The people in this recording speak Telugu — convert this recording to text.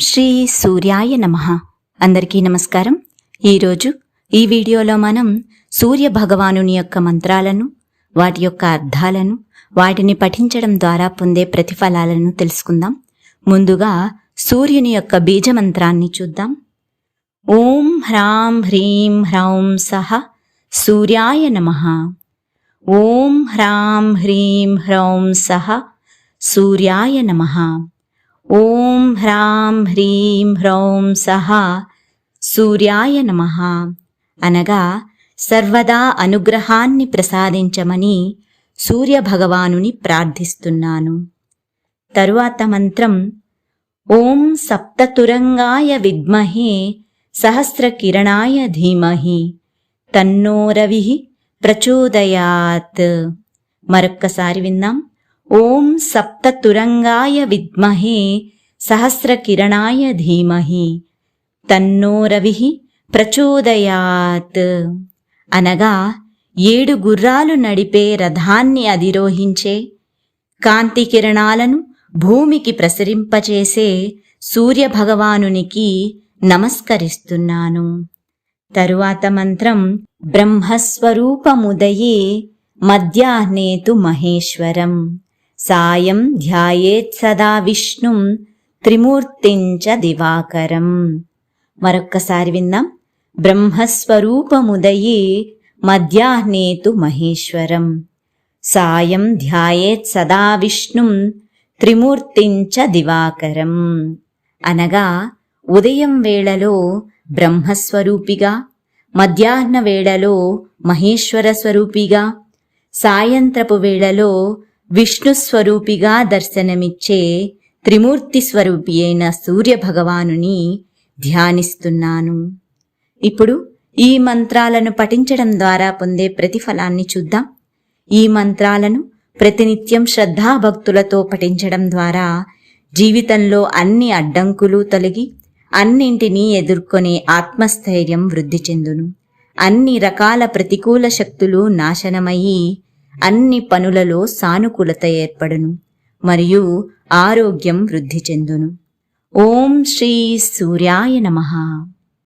శ్రీ సూర్యాయ నమ. అందరికీ నమస్కారం. ఈరోజు ఈ వీడియోలో మనం సూర్య భగవానుని యొక్క మంత్రాలను వాటి యొక్క అర్థాలను వాటిని పఠించడం ద్వారా పొందే ప్రతిఫలాలను తెలుసుకుందాం. ముందుగా సూర్యుని యొక్క బీజ మంత్రాన్ని చూద్దాం. ఓం హ్రాం హ్రీం హ్రౌం సహ సూర్యాయ నమ. ఓం హ్రాం హ్రీం హ్రౌం సహ సూర్యాయ నమః. ఓం హ్రాం హ్రీం హ్రౌం సహ సూర్యాయ నమ. అనగా సర్వదా అనుగ్రహాన్ని ప్రసాదించమని సూర్యభగవానుని ప్రార్థిస్తున్నాను. తరువాత మంత్రం ఓం సప్తతురంగాయ విద్మహే సహస్రకిరణాయ ధీమహి తన్నో రవి ప్రచోదయాత్. మరొక్కసారి విందాం. ఓం సప్తతురంగాయ విద్మహే సహస్రకిరణాయ ధీమహి. తన్నో రవి ప్రచోదయాత్. అనగా ఏడు గుర్రాలు నడిపే రథాన్ని అధిరోహించే కాంతి కిరణాలను భూమికి ప్రసరింపచేసే సూర్యభగవానునికి నమస్కరిస్తున్నాను. తరువాత మంత్రం బ్రహ్మస్వరూపముదయే మధ్యాహ్నేతు మహేశ్వరం. సాయం ధ్యాయేత్ సదా విష్ణుం త్రిమూర్తించ దివాకరం మరొక్కసారి విందాం బ్రహ్మస్వరూపముదయే మధ్యాహ్నేతు మహేశ్వరం। సాయం ధ్యాయేత్ సదా విష్ణుం త్రిమూర్తించ దివాకరం। అనగా ఉదయం వేళలో బ్రహ్మస్వరూపిగా మధ్యాహ్న వేళలో మహేశ్వర స్వరూపిగా సాయంత్రపు వేళలో విష్ణు స్వరూపిగా దర్శనమిచ్చే త్రిమూర్తి స్వరూపి అయిన సూర్యభగవానుని ధ్యానిస్తున్నాను. ఇప్పుడు ఈ మంత్రాలను పఠించడం ద్వారా పొందే ప్రతిఫలాన్ని చూద్దాం. ఈ మంత్రాలను ప్రతినిత్యం శ్రద్ధాభక్తులతో పఠించడం ద్వారా జీవితంలో అన్ని అడ్డంకులు తొలగి అన్నింటినీ ఎదుర్కొనే ఆత్మస్థైర్యం వృద్ధి చెందును. అన్ని రకాల ప్రతికూల శక్తులు నాశనమయ్యి అన్ని పనులలో సానుకూలత ఏర్పడును మరియు ఆరోగ్యం వృద్ధి చెందును. ఓం శ్రీ సూర్యాయ నమః.